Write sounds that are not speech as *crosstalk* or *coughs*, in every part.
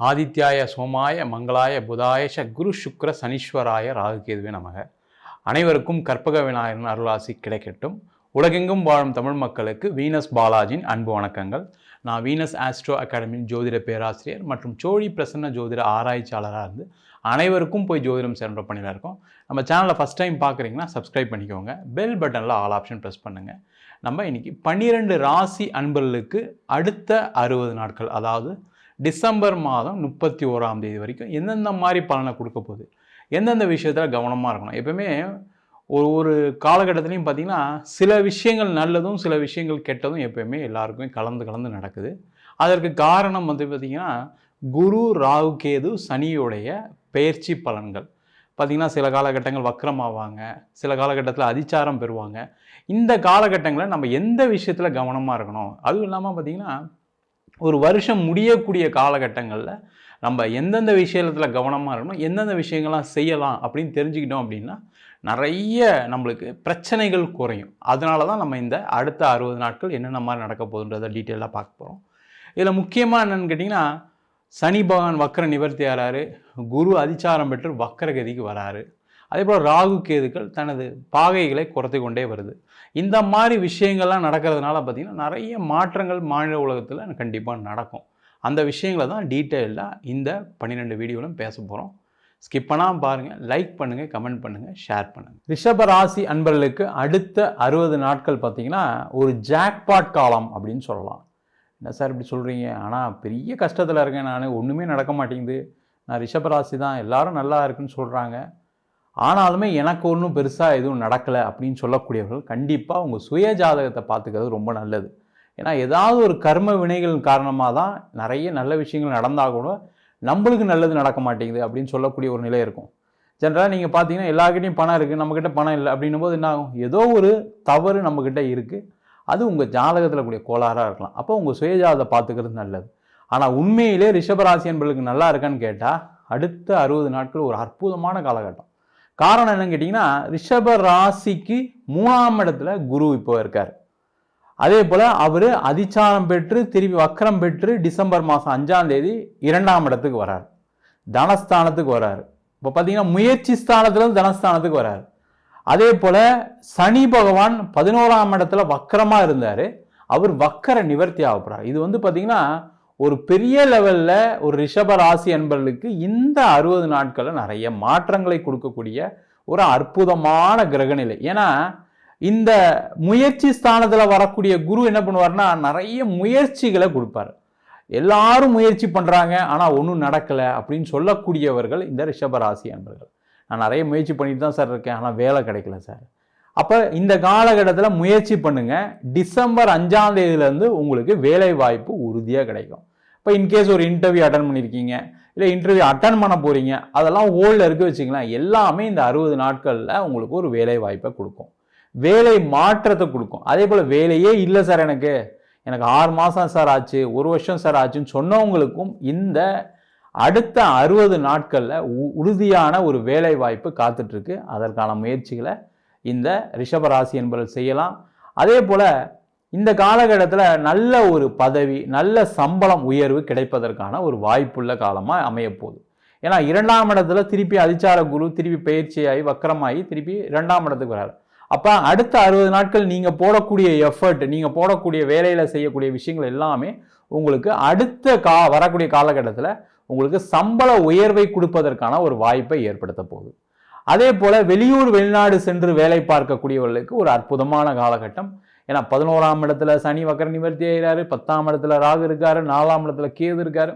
ஆதித்யாய சோமாய மங்களாய புதாயஷ குரு சுக்ர சனீஸ்வராய ராகுகேதுவே நமக. அனைவருக்கும் கற்பக விநாயகன் அருளாசி கிடைக்கட்டும். உலகெங்கும் வாழும் தமிழ் மக்களுக்கு வீனஸ் பாலாஜின் அன்பு வணக்கங்கள். நான் வீனஸ் ஆஸ்ட்ரோ அகாடமியின் ஜோதிட பேராசிரியர் மற்றும் சோழி பிரசன்ன ஜோதிட ஆராய்ச்சியாளராக இருந்து அனைவருக்கும் போய் ஜோதிடம் சென்ற பண்ணியில் இருக்கோம். நம்ம சேனலை ஃபஸ்ட் டைம் பார்க்குறீங்கன்னா சப்ஸ்கிரைப் பண்ணிக்கோங்க. பெல் பட்டனில் ஆல் ஆப்ஷன் ப்ரெஸ் பண்ணுங்கள் நம்ம இன்றைக்கி பன்னிரெண்டு ராசி அன்பர்களுக்கு அடுத்த அறுபது நாட்கள் அதாவது டிசம்பர் மாதம் முப்பத்தி ஓராம் தேதி வரைக்கும் எந்தெந்த மாதிரி பலனை கொடுக்க போகுது? எந்தெந்த விஷயத்தில் கவனமாக இருக்கணும்? எப்பவுமே ஒரு ஒரு காலகட்டத்துலையும் பார்த்தீங்கன்னா சில விஷயங்கள் நல்லதும் சில விஷயங்கள் கெட்டதும் எப்பயுமே எல்லாருக்குமே கலந்து கலந்து நடக்குது. அதற்கு காரணம் வந்து பார்த்திங்கன்னா குரு ராகு கேது சனியுடைய பயிற்சி பலன்கள். பார்த்திங்கன்னா சில காலகட்டங்கள் வக்கரமாவாங்க சில காலகட்டத்தில் அதிச்சாரம் பெறுவாங்க. இந்த காலகட்டங்களில் நம்ம எந்த விஷயத்தில் கவனமாக இருக்கணும்? அதுவும் இல்லாமல் பார்த்திங்கன்னா ஒரு வருஷம் முடியக்கூடிய காலகட்டங்களில் நம்ம எந்தெந்த விஷயத்தில் கவனமாக இருக்கணும் எந்தெந்த விஷயங்கள்லாம் செய்யலாம் அப்படின்னு தெரிஞ்சுக்கிட்டோம் அப்படின்னா நிறைய நம்மளுக்கு பிரச்சனைகள் குறையும். அதனால தான் நம்ம இந்த அடுத்த அறுபது நாட்கள் என்னென்ன மாதிரி நடக்க போகுதுன்றதை டீட்டெயிலாக பார்க்க போகிறோம் இதில் முக்கியமாக என்னென்னு கேட்டிங்கன்னா சனி பகவான் வக்கர நிவர்த்தி ஆகிறாரு குரு அதிச்சாரம் பெற்று வக்கரகதிக்கு வராரு. அதே போல் ராகு கேதுக்கள் தனது பாகைகளை குறைத்து கொண்டே வருது. இந்த மாதிரி விஷயங்கள்லாம் நடக்கிறதுனால பார்த்திங்கன்னா நிறைய மாற்றங்கள் மாநில உலகத்தில் கண்டிப்பாக நடக்கும். அந்த விஷயங்களை தான் டீட்டெயிலாக இந்த பன்னிரெண்டு வீடியோவிலும் பேச போகிறோம் ஸ்கிப் பண்ணாமல் பாருங்கள் லைக் பண்ணுங்கள் கமெண்ட் பண்ணுங்கள் ஷேர் பண்ணுங்கள் ரிஷப ராசி அன்பர்களுக்கு அடுத்த அறுபது நாட்கள் பார்த்திங்கன்னா ஒரு ஜாக்பாட் காலம் அப்படின்னு சொல்லலாம். என்ன சார் இப்படி சொல்கிறீங்க ஆனால் பெரிய கஷ்டத்தில் இருக்கேன் நான் ஒன்றுமே நடக்க மாட்டேங்குது. நான் ரிஷபராசி தான் எல்லோரும் நல்லா இருக்குன்னு சொல்கிறாங்க ஆனாலுமே எனக்கு ஒன்றும் பெருசாக எதுவும் நடக்கலை அப்படின்னு சொல்லக்கூடியவர்கள் கண்டிப்பாக உங்கள் சுய ஜாதகத்தை பார்த்துக்கிறது ரொம்ப நல்லது. ஏன்னா ஏதாவது ஒரு கர்ம வினைகள் காரணமாக தான் நிறைய நல்ல விஷயங்கள் நடந்தால் கூட நம்மளுக்கு நல்லது நடக்க மாட்டேங்குது அப்படின்னு சொல்லக்கூடிய ஒரு நிலை இருக்கும். ஜென்ரலாக நீங்கள் பார்த்தீங்கன்னா எல்லாருக்கிட்டையும் பணம் இருக்குது நம்மக்கிட்ட பணம் இல்லை அப்படின்னும் போது என்ன ஆகும்? ஏதோ ஒரு தவறு நம்மக்கிட்ட இருக்குது அது உங்கள் ஜாதகத்தில் கூடிய கோளாறாக இருக்கலாம். அப்போ உங்கள் சுயஜாதத்தை பார்த்துக்கிறது நல்லது. ஆனால் உண்மையிலே ரிஷபராசி என்பர்களுக்கு நல்லா இருக்கான்னு கேட்டால் அடுத்த அறுபது நாட்கள் ஒரு அற்புதமான காலகட்டம். காரணம் என்னன்னு கேட்டிங்கன்னா ரிஷப ராசிக்கு மூணாம் இடத்துல குரு இப்போ இருக்கார். அதே போல் அவர் அதிச்சாரம் பெற்று திருப்பி வக்கரம் பெற்று டிசம்பர் மாதம் அஞ்சாம் தேதி இரண்டாம் இடத்துக்கு வரார். தனஸ்தானத்துக்கு வரார். இப்போ பார்த்தீங்கன்னா முயற்சி ஸ்தானத்துலேருந்து தனஸ்தானத்துக்கு வரார். அதே போல் சனி பகவான் பதினோராம் இடத்துல வக்கரமாக இருந்தார். அவர் வக்கர நிவர்த்தி ஆகப்படுறார் இது வந்து பார்த்திங்கன்னா ஒரு பெரிய லெவலில் ஒரு ரிஷப ராசி என்பர்களுக்கு இந்த அறுபது நாட்களில் நிறைய மாற்றங்களை கொடுக்கக்கூடிய ஒரு அற்புதமான கிரகநிலை. ஏன்னா இந்த முயற்சி ஸ்தானத்தில் வரக்கூடிய குரு என்ன பண்ணுவார்னா நிறைய முயற்சிகளை கொடுப்பார். எல்லாரும் முயற்சி பண்ணுறாங்க ஆனால் ஒன்றும் நடக்கலை அப்படின்னு சொல்லக்கூடியவர்கள் இந்த ரிஷபராசி அன்பர்கள் நான் நிறைய முயற்சி பண்ணிட்டு தான் சார் இருக்கேன் ஆனால் வேலை கிடைக்கல சார். அப்போ இந்த காலகட்டத்தில் முயற்சி பண்ணுங்கள் டிசம்பர் அஞ்சாம் தேதியிலேருந்து உங்களுக்கு வேலை வாய்ப்பு உறுதியாக கிடைக்கும். இப்போ இன்கேஸ் ஒரு இன்டர்வியூ அட்டன் பண்ணியிருக்கீங்க இல்லை இன்டர்வியூ அட்டன் பண்ண போகிறீங்க அதெல்லாம் ஓல்டில் இருக்க வச்சிங்களேன் எல்லாமே இந்த அறுபது நாட்களில் உங்களுக்கு ஒரு வேலை வாய்ப்பை கொடுக்கும். வேலை மாற்றத்தை கொடுக்கும். அதே போல் வேலையே இல்லை சார் எனக்கு. எனக்கு ஆறு மாதம் சார் ஆச்சு ஒரு வருஷம் சார் ஆச்சுன்னு சொன்னவங்களுக்கும் இந்த அடுத்த அறுபது நாட்களில் உறுதியான ஒரு வேலை வாய்ப்பு காத்துட்ருக்கு அதற்கான முயற்சிகளை இந்த ரிஷபராசி என்பவர்கள் செய்யலாம். அதே போல் இந்த காலகட்டத்தில் நல்ல ஒரு பதவி நல்ல சம்பளம் உயர்வு கிடைப்பதற்கான ஒரு வாய்ப்புள்ள காலமாக அமையப்போகுது. ஏன்னா இரண்டாம் இடத்துல திருப்பி அதிச்சார குரு திருப்பி பயிற்சியாகி வக்கரமாகி திருப்பி இரண்டாம் இடத்துக்கு வராரு. அப்போ அடுத்த அறுபது நாட்கள் நீங்கள் போடக்கூடிய எஃபர்ட் நீங்கள் போடக்கூடிய வேலையில் செய்யக்கூடிய விஷயங்கள் எல்லாமே உங்களுக்கு அடுத்த கா வரக்கூடிய காலகட்டத்தில் உங்களுக்கு சம்பள உயர்வை கொடுப்பதற்கான ஒரு வாய்ப்பை ஏற்படுத்த போகுது. அதே போல் வெளியூர் வெளிநாடு சென்று வேலை பார்க்கக்கூடியவர்களுக்கு ஒரு அற்புதமான காலகட்டம். ஏன்னா பதினோராம் இடத்துல சனி வக்கர நிவர்த்தி ஆகிறாரு பத்தாம் இடத்துல ராகு இருக்காரு நாலாம் இடத்துல கேது இருக்காரு.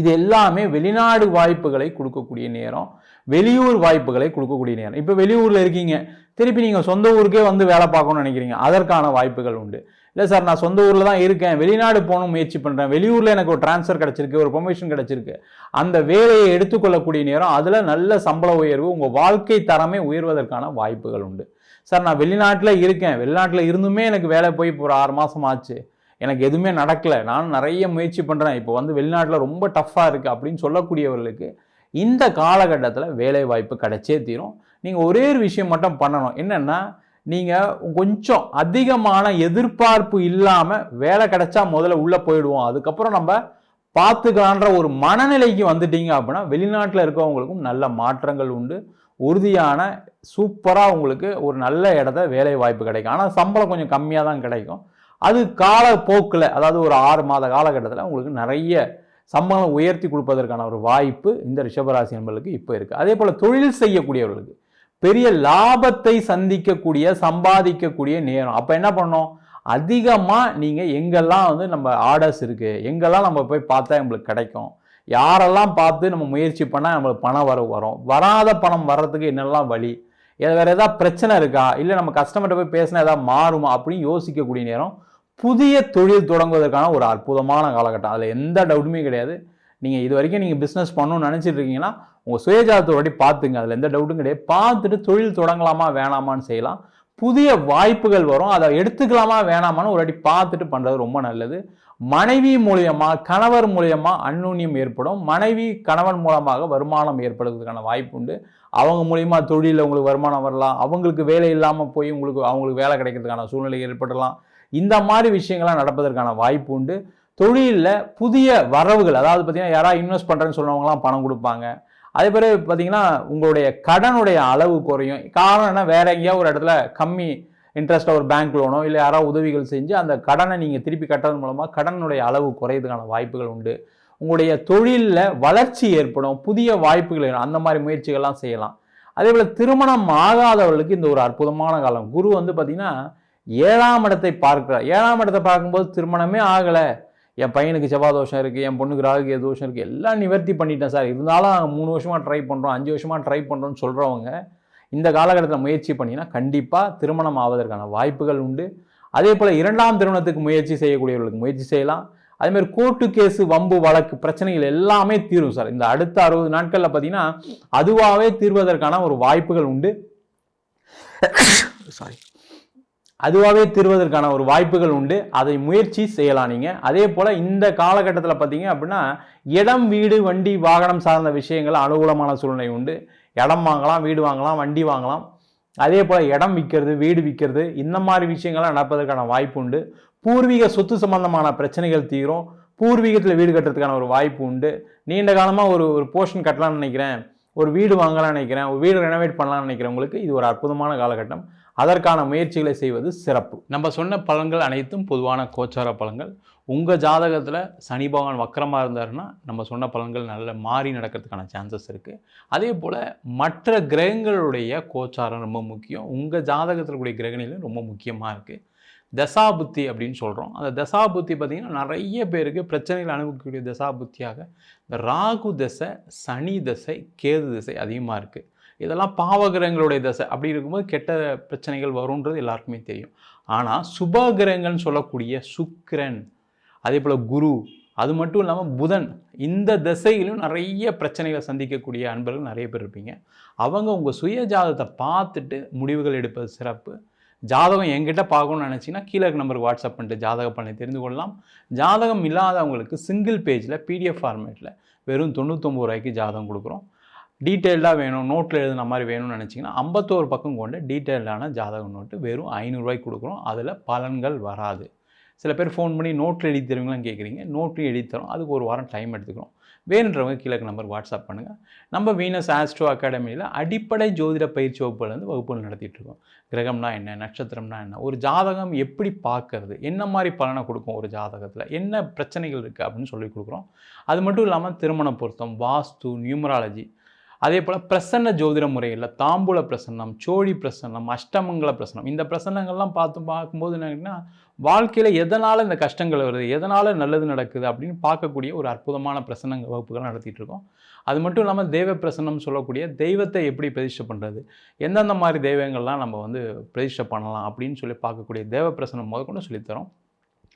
இது எல்லாமே வெளிநாடு வாய்ப்புகளை கொடுக்கக்கூடிய நேரம் வெளியூர் வாய்ப்புகளை கொடுக்கக்கூடிய நேரம். இப்போ வெளியூரில் இருக்கீங்க திருப்பி நீங்கள் சொந்த ஊருக்கே வந்து வேலை பார்க்கணும்னு நினைக்கிறீங்க அதற்கான வாய்ப்புகள் உண்டு. இல்லை சார் நான் சொந்த ஊரில் தான் இருக்கேன் வெளிநாடு போகணும் முயற்சி பண்ணுறேன் வெளியூரில் எனக்கு ஒரு டிரான்ஸ்ஃபர் கிடச்சிருக்கு ஒரு ப்ரொமோஷன் கிடச்சிருக்கு. அந்த வேலையை எடுத்துக்கொள்ளக்கூடிய நேரம் அதில் நல்ல சம்பள உயர்வு உங்கள் வாழ்க்கை தரமே உயர்வதற்கான வாய்ப்புகள் உண்டு. சார் நான் வெளிநாட்டில் இருக்கேன். வெளிநாட்டில் இருந்துமே எனக்கு வேலை போய் இப்போ ஒரு ஆறு மாதம் ஆச்சு. எனக்கு எதுவுமே நடக்கலை. நானும் நிறைய முயற்சி பண்ணுறேன் இப்போ வந்து வெளிநாட்டில் ரொம்ப டஃப்பாக இருக்குது அப்படின்னு சொல்லக்கூடியவர்களுக்கு இந்த காலகட்டத்தில் வேலை வாய்ப்பு கிடைச்சே தீரும். நீங்கள் ஒரே ஒரு விஷயம் மட்டும் பண்ணணும். என்னென்னா நீங்கள் கொஞ்சம் அதிகமான எதிர்பார்ப்பு இல்லாமல் வேலை கிடைச்சா முதல்ல உள்ளே போயிடுவோம். அதுக்கப்புறம் நம்ம பார்த்துக்கலான்ற ஒரு மனநிலைக்கு வந்துட்டீங்க அப்படின்னா வெளிநாட்டில் இருக்கவங்களுக்கும் நல்ல மாற்றங்கள் உண்டு. உறுதியான சூப்பராக உங்களுக்கு ஒரு நல்ல இடத்த வேலை வாய்ப்பு கிடைக்கும். ஆனால் சம்பளம் கொஞ்சம் கம்மியாக தான் கிடைக்கும். அது காலப்போக்கில் அதாவது ஒரு ஆறு மாத காலகட்டத்தில் உங்களுக்கு நிறைய சம்பளம் உயர்த்தி கொடுப்பதற்கான ஒரு வாய்ப்பு இந்த ரிஷபராசி என்பர்களுக்கு இப்போ இருக்குது அதே போல் தொழில் செய்யக்கூடியவர்களுக்கு பெரிய லாபத்தை சந்திக்கக்கூடிய சம்பாதிக்கக்கூடிய நேரம். அப்போ என்ன பண்ணோம் அதிகமாக நீங்கள் எங்கெல்லாம் வந்து நம்ம ஆர்டர்ஸ் இருக்குது எங்கெல்லாம் நம்ம போய் பார்த்தா நம்மளுக்கு கிடைக்கும்? யாரெல்லாம் பார்த்து நம்ம முயற்சி பண்ணால் நம்மளுக்கு பணம் வர வரும். வராத பணம் வர்றதுக்கு என்னெல்லாம் வழி? வேறு ஏதாவது பிரச்சனை இருக்கா? இல்லை நம்ம கஸ்டமர்கிட்ட போய் பேசினா ஏதாவது மாறுமா அப்படின்னு யோசிக்கக்கூடிய நேரம் புதிய தொழில் தொடங்குவதற்கான ஒரு அற்புதமான காலகட்டம். அதில் எந்த டவுட்டுமே கிடையாது. நீங்கள் இது வரைக்கும் நீங்கள் பிஸ்னஸ் பண்ணணும்னு நினச்சிட்டு இருக்கீங்கன்னா உங்கள் சுயஜாதத்தை வாட்டி பார்த்துங்க. அதில் எந்த டவுட்டும் கிடையாது. பார்த்துட்டு தொழில் தொடங்கலாமா வேணாமான்னு செய்யலாம். புதிய வாய்ப்புகள் வரும். அதை எடுத்துக்கலாமா வேணாமான்னு ஒரு வாட்டி பார்த்துட்டு பண்ணுறது ரொம்ப நல்லது. மனைவி மூலியமா கணவர் மூலியமா அந்நுண்ணியம் ஏற்படும். மனைவி கணவன் மூலமாக வருமானம் ஏற்படுறதுக்கான வாய்ப்பு உண்டு. அவங்க மூலியமா தொழிலில் உங்களுக்கு வருமானம் வரலாம். அவங்களுக்கு வேலை இல்லாமல் போய் உங்களுக்கு அவங்களுக்கு வேலை கிடைக்கிறதுக்கான சூழ்நிலை ஏற்படலாம். இந்த மாதிரி விஷயங்கள்லாம் நடப்பதற்கான வாய்ப்பு உண்டு. தொழிலில் புதிய வரவுகள் அதாவது பார்த்தீங்கன்னா யாராவது இன்வெஸ்ட் பண்ணுறேன்னு சொன்னவங்களாம் பணம் கொடுப்பாங்க. அதே பிறகு பார்த்தீங்கன்னா உங்களுடைய கடனுடைய அளவு குறையும். காரணம் என்ன? வேற எங்கேயாவது ஒரு இடத்துல கம்மி இன்ட்ரெஸ்ட்டாக ஒரு பேங்க் லோனோ இல்லை யாராவது உதவிகள் செஞ்சு அந்த கடனை நீங்கள் திருப்பி கட்டுறது மூலமாக கடனுடைய அளவு குறையதுக்கான வாய்ப்புகள் உண்டு. உங்களுடைய தொழிலில் வளர்ச்சி ஏற்படும். புதிய வாய்ப்புகள் அந்த மாதிரி முயற்சிகள்லாம் செய்யலாம். அதே போல் திருமணம் ஆகாதவர்களுக்கு இந்த ஒரு அற்புதமான காலம். குரு வந்து பார்த்திங்கன்னா ஏழாம் இடத்தை பார்க்கிறார். ஏழாம் இடத்தை பார்க்கும்போது திருமணமே ஆகலை. என் பையனுக்கு செவ்வாய் தோஷம் இருக்குது என் பொண்ணுக்கு ராகு தோஷம் இருக்குது எல்லாம் நிவர்த்தி பண்ணிட்டேன் சார். இருந்தாலும் மூணு வருஷமாக ட்ரை பண்ணுறோம் அஞ்சு வருஷமாக ட்ரை பண்ணுறோன்னு சொல்கிறவங்க இந்த காலகட்டத்தில் முயற்சி பண்ணிங்கன்னா கண்டிப்பாக திருமணம் ஆவதற்கான வாய்ப்புகள் உண்டு. அதே போல் இரண்டாம் திருமணத்துக்கு முயற்சி செய்யக்கூடியவர்களுக்கு முயற்சி செய்யலாம். அதேமாதிரி கோர்ட்டு கேஸு வம்பு வழக்கு பிரச்சனைகள் எல்லாமே தீரும் சார். இந்த அடுத்த அறுபது நாட்களில் பார்த்தீங்கன்னா அதுவாகவே தீர்வதற்கான ஒரு வாய்ப்புகள் உண்டு. *coughs* சாரி அதுவாகவே திருவதற்கான ஒரு வாய்ப்புகள் உண்டு. அதை முயற்சி செய்யலாம் நீங்கள் அதே போல் இந்த காலகட்டத்தில் பார்த்தீங்க அப்படின்னா இடம் வீடு வண்டி வாகனம் சார்ந்த விஷயங்கள் அனுகூலமான சூழ்நிலை உண்டு. இடம் வாங்கலாம் வீடு வாங்கலாம் வண்டி வாங்கலாம். அதே போல் இடம் விற்கிறது வீடு விற்கிறது இந்த மாதிரி விஷயங்கள்லாம் நடப்பதற்கான வாய்ப்பு உண்டு. பூர்வீக சொத்து சம்பந்தமான பிரச்சனைகள் தீரும். பூர்வீகத்தில் வீடு கட்டுறதுக்கான ஒரு வாய்ப்பு உண்டு. நீண்ட காலமாக ஒரு ஒரு போர்ஷன் கட்டலாம்னு நினைக்கிறேன். ஒரு வீடு வாங்கலாம்னு நினைக்கிறேன். ஒரு வீடு ரெனோவேட் பண்ணலாம்னு நினைக்கிறவங்களுக்கு இது ஒரு அற்புதமான காலகட்டம். அதற்கான முயற்சிகளை செய்வது சிறப்பு. நம்ம சொன்ன பலன்கள் அனைத்தும் பொதுவான கோச்சார பலன்கள் உங்கள் ஜாதகத்தில் சனி பகவான் வக்கரமாக இருந்தாருன்னா நம்ம சொன்ன பலன்கள் நல்ல மாறி நடக்கிறதுக்கான சான்சஸ் இருக்குது அதே போல் மற்ற கிரகங்களுடைய கோச்சாரம் ரொம்ப முக்கியம். உங்கள் ஜாதகத்தில் கூடிய கிரகணிலும் ரொம்ப முக்கியமாக இருக்குது தசாபுத்தி அப்படின்னு சொல்கிறோம் அந்த தசாபுத்தி பார்த்திங்கன்னா நிறைய பேருக்கு பிரச்சனைகள் அனுபவிக்கக்கூடிய தசாபுத்தியாக இந்த ராகு தசை சனி தசை கேது தசை அதிகமாக இருக்குது இதெல்லாம் பாவகிரகங்களுடைய தசை. அப்படி இருக்கும்போது கெட்ட பிரச்சனைகள் வரும்ன்றது எல்லாருக்குமே தெரியும். ஆனால் சுபகிரகங்கள்னு சொல்லக்கூடிய சுக்கிரன் அதே போல் குரு அது மட்டும் இல்லாமல் புதன் இந்த திசையிலும் நிறைய பிரச்சனைகளை சந்திக்கக்கூடிய அன்பர்கள் நிறைய பேர் இருப்பீங்க. அவங்க உங்கள் சுய ஜாதகத்தை பார்த்துட்டு முடிவுகள் எடுப்பது சிறப்பு. ஜாதகம் எங்கிட்ட பார்க்கணும்னு நினச்சிங்கன்னா கீழே இருக்க நம்பருக்கு வாட்ஸ்அப் பண்ணிட்டு ஜாதக பண்ணி தெரிந்து கொள்ளலாம். ஜாதகம் இல்லாதவங்களுக்கு சிங்கிள் பேஜில் பிடிஎஃப் ஃபார்மேட்டில் வெறும் தொண்ணூத்தொம்பது ரூபாய்க்கு ஜாதகம் கொடுக்குறோம். டீட்டெயில்டாக வேணும் நோட்டில் எழுதுன மாதிரி வேணும்னு நினச்சிங்கன்னா ஐம்பத்தோரு பக்கம் கொண்ட டீட்டெயில்டான ஜாதக நோட்டு வெறும் ஐநூறுரூவாய்க்கு கொடுக்குறோம். அதில் பலன்கள் வராது. சில பேர் ஃபோன் பண்ணி நோட்டில் எழுதி தருவீங்களான்னு கேட்குறீங்க நோட்லையும் எழுதி தரோம். அதுக்கு ஒரு வாரம் டைம் எடுத்துக்கிறோம். வேணுன்றவங்க கீழே நம்பர் வாட்ஸ்அப் பண்ணுங்கள் நம்ம வீனஸ் ஆஸ்ட்ரோ அகாடமியில் அடிப்படை ஜோதிட பயிற்சி வகுப்புலேருந்து வகுப்புகள் நடத்திட்டுருக்கோம் கிரகம்னா என்ன நட்சத்திரம்னா என்ன ஒரு ஜாதகம் எப்படி பார்க்கறது என்ன மாதிரி பலனை கொடுக்கும் ஒரு ஜாதகத்தில் என்ன பிரச்சனைகள் இருக்குது அப்படின்னு சொல்லி கொடுக்குறோம். அது மட்டும் இல்லாமல் திருமண பொருத்தம் வாஸ்து நியூமராலஜி அதே போல் பிரசன்ன ஜோதிட முறையில் தாம்பூல பிரசன்னம் சோழி பிரசன்னம் அஷ்டமங்கல பிரசன்னம் இந்த பிரசன்னங்கள்லாம் பார்த்து பார்க்கும்போது என்னன்னா வாழ்க்கையில் எதனால் இந்த கஷ்டங்கள் வருது எதனால் நல்லது நடக்குது அப்படின்னு பார்க்கக்கூடிய ஒரு அற்புதமான பிரசன்னங்க வகுப்புகள் நடத்திட்டு இருக்கோம். அது மட்டும் இல்லாமல் தெய்வ பிரசன்னம் சொல்லக்கூடிய தெய்வத்தை எப்படி பிரதிஷ்டை பண்ணுறது எந்தெந்த மாதிரி தெய்வங்கள்லாம் நம்ம வந்து பிரதிஷ்டை பண்ணலாம் அப்படின்னு சொல்லி பார்க்கக்கூடிய தேவ பிரசனம் முதற்கொண்டு சொல்லித்தரோம்.